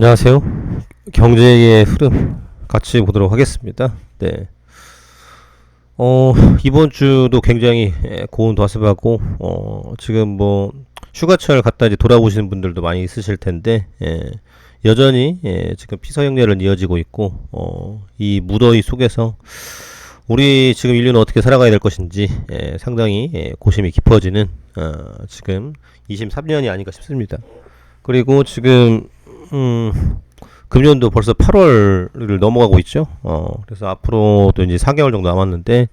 안녕하세요. 경제의 흐름 같이 보도록 하겠습니다. 네. 어, 이번 주도 굉장히 예, 고온 과습하고, 어, 지금 뭐, 휴가철 갔다 이제 돌아오시는 분들도 많이 있으실 텐데, 예, 여전히, 예, 지금 피서형렬은 이어지고 있고, 어, 이 무더위 속에서 우리 지금 인류는 어떻게 살아가야 될 것인지, 예, 상당히, 예, 고심이 깊어지는, 어, 지금 23년이 아닌가 싶습니다. 그리고 지금, 음, 금년도 벌써 8월을 넘어가고 있죠. 어, 그래서 앞으로도 이제 4개월 정도 남았는데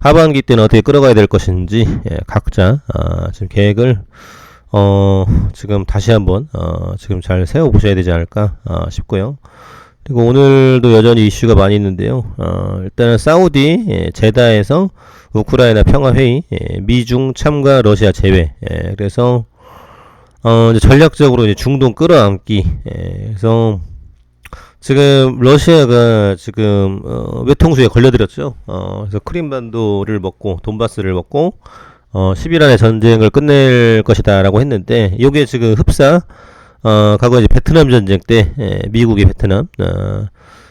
하반기 때는 어떻게 끌어가야 될 것인지 예, 각자 아, 지금 계획을 어, 지금 다시 한번 어, 지금 잘 세워 보셔야 되지 않을까 아, 싶고요. 그리고 오늘도 여전히 이슈가 많이 있는데요. 어, 일단은 사우디 예, 제다에서 우크라이나 평화 회의 예, 미중 참가 러시아 제외. 예, 그래서 어, 이제 전략적으로 이제 중동 끌어안기. 예, 그래서 지금 러시아가 지금 어, 외통수에 걸려들었죠. 어, 그래서 크림반도를 먹고 돈바스를 먹고 어, 10일 안에 전쟁을 끝낼 것이다라고 했는데 이게 지금 흡사 어, 과거 이제 베트남 전쟁 때 예, 미국이 베트남 어,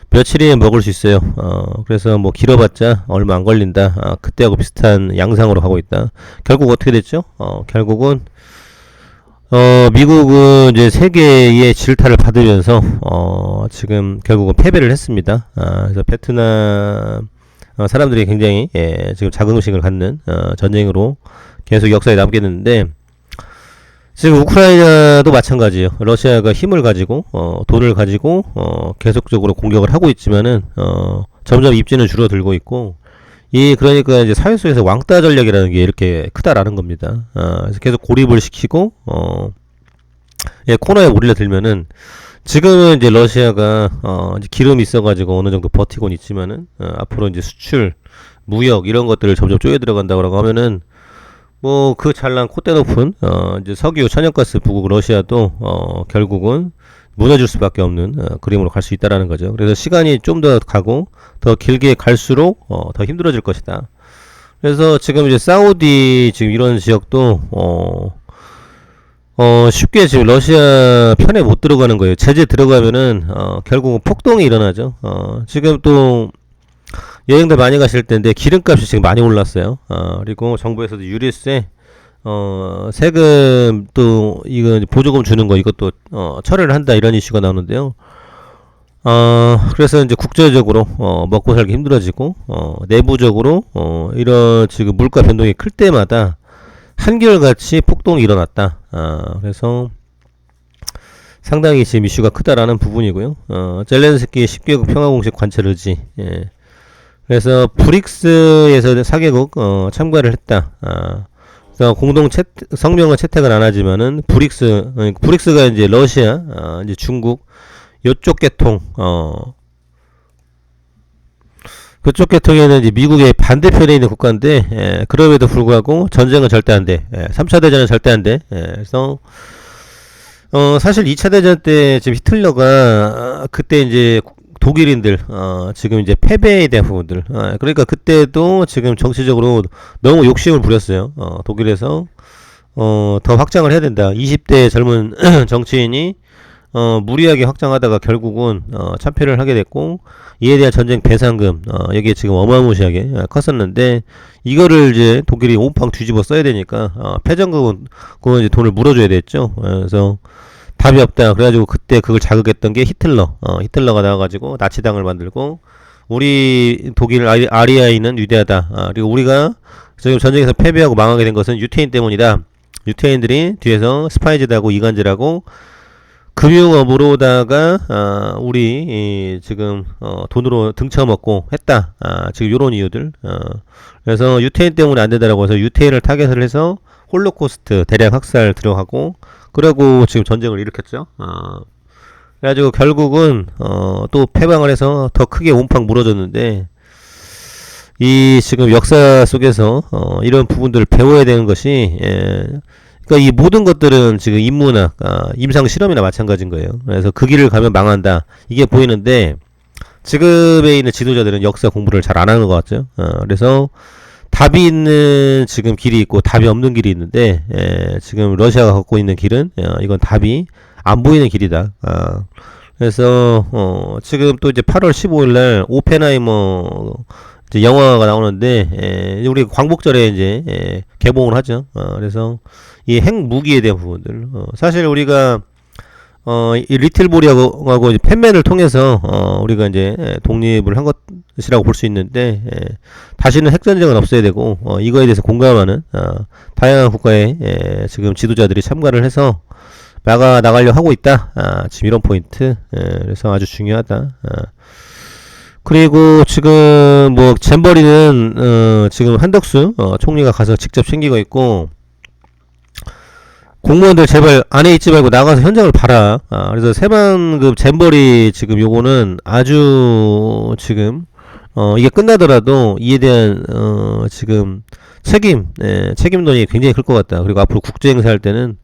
며칠이면 먹을 수 있어요. 어, 그래서 뭐 길어봤자 얼마 안 걸린다. 아, 그때하고 비슷한 양상으로 가고 있다. 결국 어떻게 됐죠? 어, 결국은 어, 미국은 이제 세계의 질타를 받으면서, 어, 지금 결국은 패배를 했습니다. 아, 그래서 베트남, 어, 사람들이 굉장히, 예, 지금 자긍심을 갖는, 어, 전쟁으로 계속 역사에 남겠는데, 지금 우크라이나도 마찬가지예요. 러시아가 힘을 가지고, 어, 돈을 가지고, 어, 계속적으로 공격을 하고 있지만은, 어, 점점 입지는 줄어들고 있고, 이 그러니까 이제 사회 속에서 왕따 전략이라는 게 이렇게 크다라는 겁니다. 아, 그래서 계속 고립을 시키고 어, 예, 코너에 몰려 들면은 지금은 이제 러시아가 어, 이제 기름이 있어가지고 어느 정도 버티곤 있지만은 어, 앞으로 이제 수출, 무역 이런 것들을 점점 쪼여 들어간다고 하면은 뭐 그 잘난 콧대 높은 어, 이제 석유, 천연가스 부국 러시아도 어, 결국은 무너질 수밖에 없는 어, 그림으로 갈 수 있다라는 거죠. 그래서 시간이 좀 더 가고 더 길게 갈수록 어, 더 힘들어질 것이다. 그래서 지금 이제 사우디 지금 이런 지역도 어, 어 쉽게 지금 러시아 편에 못 들어가는 거예요. 제재 들어가면은 어, 결국은 폭동이 일어나죠. 어, 지금 또 여행들 많이 가실 텐데 기름값이 지금 많이 올랐어요. 어, 그리고 정부에서도 유류세 어, 세금 또 이거 보조금 주는 거 이것도 어, 철회를 한다 이런 이슈가 나오는데요. 어, 그래서 이제 국제적으로 어, 먹고 살기 힘들어지고 어, 내부적으로 어, 이런 지금 물가 변동이 클 때마다 한결같이 폭동이 일어났다. 어, 그래서 상당히 지금 이슈가 크다라는 부분이고요. 어, 젤렌스키 10개국 평화공식 관찰 의지. 예. 그래서 브릭스에서 4개국 어, 참가를 했다. 아, 그래서 공동 채, 성명은 채택은 안 하지만은 브릭스 어, 브릭스가 이제 러시아, 어, 이제 중국 요쪽 계통 어 그쪽 계통에는 이제 미국의 반대편에 있는 국가인데 예, 그럼에도 불구하고 전쟁은 절대 안 돼. 예, 3차 대전은 절대 안 돼. 예, 그래서 어 사실 2차 대전 때 지금 히틀러가 어, 그때 이제 독일인들 어, 지금 이제 패배에 대한 부분들. 어, 그러니까 그때도 지금 정치적으로 너무 욕심을 부렸어요. 어, 독일에서. 어, 더 확장을 해야 된다. 20대 젊은 정치인이 어, 무리하게 확장하다가 결국은 어, 참패를 하게 됐고 이에 대한 전쟁 배상금 어, 여기에 지금 어마무시하게 어, 컸었는데 이거를 이제 독일이 온팡 뒤집어 써야 되니까 어, 패전금은 그건 이제 돈을 물어줘야 됐죠. 어, 그래서 답이 없다. 그래가지고 그때 그걸 자극했던 게 히틀러. 어, 히틀러가 나와가지고 나치당을 만들고 우리 독일 아리, 아리아인은 위대하다. 아, 그리고 우리가 지금 전쟁에서 패배하고 망하게 된 것은 유태인 때문이다. 유태인들이 뒤에서 스파이즈하고 이간질하고 금융업으로다가 아, 우리 이, 지금 어, 돈으로 등쳐먹고 했다. 아, 지금 요런 이유들. 어, 그래서 유태인 때문에 안 된다라고 해서 유태인을 타겟을 해서 홀로코스트 대량 학살 들어가고 그러고 지금 전쟁을 일으켰죠. 어. 그래가지고 결국은 어, 또 패방을 해서 더 크게 온팡 무너졌는데 이 지금 역사 속에서 어, 이런 부분들을 배워야 되는 것이 예, 그러니까 이 모든 것들은 지금 인문학, 아, 임상 실험이나 마찬가지인 거예요. 그래서 그 길을 가면 망한다 이게 보이는데 지금에 있는 지도자들은 역사 공부를 잘 안 하는 것 같죠. 어, 그래서 답이 있는 지금 길이 있고 답이 없는 길이 있는데 예, 지금 러시아가 갖고 있는 길은 어, 이건 답이 안 보이는 길이다. 어, 그래서 어 지금 또 이제 8월 15일 날 오펜하이머 이제 영화가 나오는데 에, 우리 광복절에 이제 에, 개봉을 하죠. 어, 그래서 이 핵무기에 대한 부분들 어, 사실 우리가 어, 이 리틀볼이하고 하고 이제 팬맨을 통해서 어, 우리가 이제 에, 독립을 한 것 이라고 볼 수 있는데 에, 다시는 핵 전쟁은 없어야 되고 어, 이거에 대해서 공감하는 어, 다양한 국가의 에, 지금 지도자들이 참가를 해서 막아 나가려 하고 있다. 아, 지금 이런 포인트. 에, 그래서 아주 중요하다. 아. 그리고 지금 뭐 잼버리는 어, 지금 한덕수 어, 총리가 가서 직접 챙기고 있고 공무원들 제발 안에 있지 말고 나가서 현장을 봐라. 아, 그래서 세반급 잼버리 지금 요거는 아주 지금 어, 이게 끝나더라도 이에 대한 어, 지금 책임, 예, 책임론이 굉장히 클 것 같다. 그리고 앞으로 국제 행사할 때는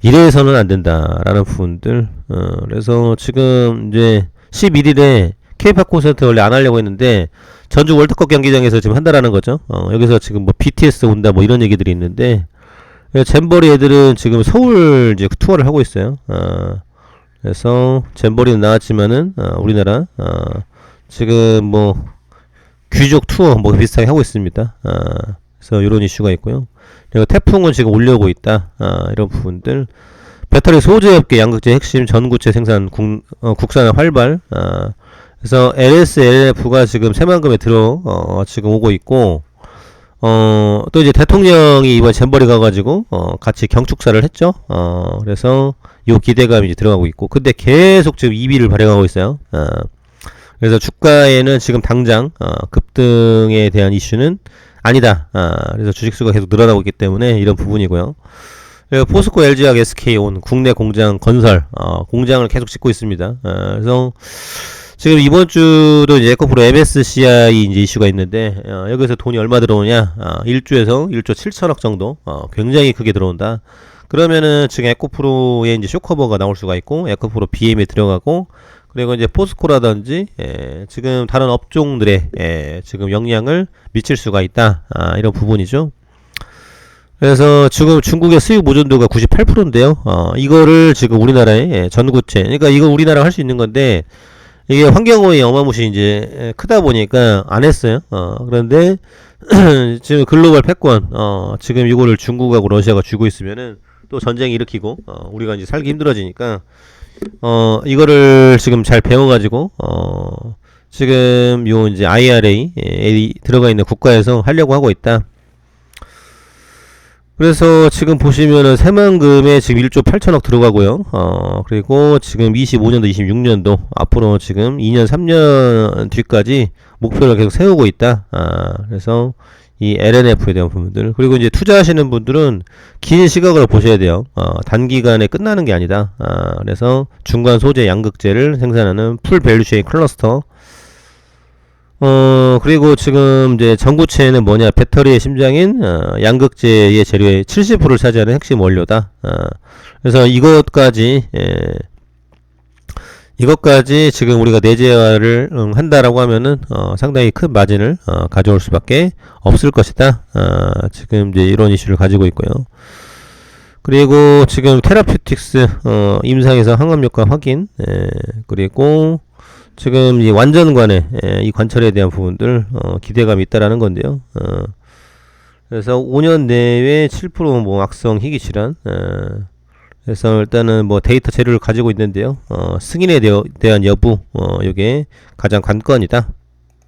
이래서는 안 된다라는 부분들. 어, 그래서 지금 이제 11일에 K-팝 콘서트 원래 안 하려고 했는데 전주 월드컵 경기장에서 지금 한다라는 거죠. 어, 여기서 지금 뭐 BTS 온다 뭐 이런 얘기들이 있는데 예, 잼버리 애들은 지금 서울 이제 투어를 하고 있어요. 어, 그래서 잼버리는 나왔지만은 어, 우리나라 어, 지금 뭐 귀족 투어 뭐 비슷하게 하고 있습니다. 어, 그래서 이런 이슈가 있고요. 그리고 태풍은 지금 올려오고 있다. 아, 이런 부분들. 배터리 소재 업계 양극재 핵심 전구체 생산 국, 어, 국산화 활발. 아, 그래서 LSLF가 지금 새만금에 들어 어, 지금 오고 있고 어, 또 이제 대통령이 이번 잼버리 가가지고 어, 같이 경축사를 했죠. 어, 그래서 요 기대감이 이제 들어가고 있고 근데 계속 지금 2위를 발행하고 있어요. 어, 그래서 주가에는 지금 당장 어, 급등에 대한 이슈는 아니다. 아, 그래서 주식수가 계속 늘어나고 있기 때문에 이런 부분이고요. 포스코, LG화학, SK온 국내 공장 건설 어, 공장을 계속 짓고 있습니다. 아, 그래서 지금 이번 주도 이제 에코프로 MSCI 이제 이슈가 있는데 어, 여기서 돈이 얼마 들어오냐? 아, 1주에서 1조 7천억 정도 어, 굉장히 크게 들어온다. 그러면은 지금 에코프로에 이제 쇼커버가 나올 수가 있고 에코프로 BM에 들어가고 그리고 이제 포스코라든지 예, 지금 다른 업종들의 예, 지금 영향을 미칠 수가 있다. 아, 이런 부분이죠. 그래서 지금 중국의 수입 보존도가 98%인데요. 어, 이거를 지금 우리나라의 예, 전구체, 그러니까 이거 우리나라 할 수 있는 건데 이게 환경오염이 어마무시 이제 예, 크다 보니까 안 했어요. 어, 그런데 지금 글로벌 패권, 어, 지금 이거를 중국하고 러시아가 쥐고 있으면은 또 전쟁 일으키고 어, 우리가 이제 살기 힘들어지니까 어, 이거를 지금 잘 배워가지고, 어, 지금 요 이제 IRA 에 들어가 있는 국가에서 하려고 하고 있다. 그래서 지금 보시면은 새만금에 지금 1조 8천억 들어가고요. 어, 그리고 지금 25년도, 26년도 앞으로 지금 2년, 3년 뒤까지 목표를 계속 세우고 있다. 아, 그래서 이 LNF에 대한 부분들 그리고 이제 투자하시는 분들은 긴 시각으로 보셔야 돼요. 어, 단기간에 끝나는 게 아니다. 아, 그래서 중간 소재 양극재를 생산하는 풀 밸류체인 클러스터. 어 그리고 지금 이제 전구체는 뭐냐 배터리의 심장인 어, 양극재의 재료의 70%를 차지하는 핵심 원료다. 어, 그래서 이것까지 예, 이것까지 지금 우리가 내재화를 음, 한다라고 하면은 어, 상당히 큰 마진을 어, 가져올 수밖에 없을 것이다. 어, 지금 이제 이런 이슈를 가지고 있고요. 그리고 지금 테라퓨틱스 어, 임상에서 항암 효과 확인, 예, 그리고 지금 이 완전관의 예, 이 관찰에 대한 부분들 어, 기대감이 있다라는 건데요. 어, 그래서 5년 내외 7%뭐 악성 희귀 질환. 어, 그래서 일단은 뭐 데이터 재료를 가지고 있는데요. 어, 승인에 대한 여부, 어, 요게 가장 관건이다.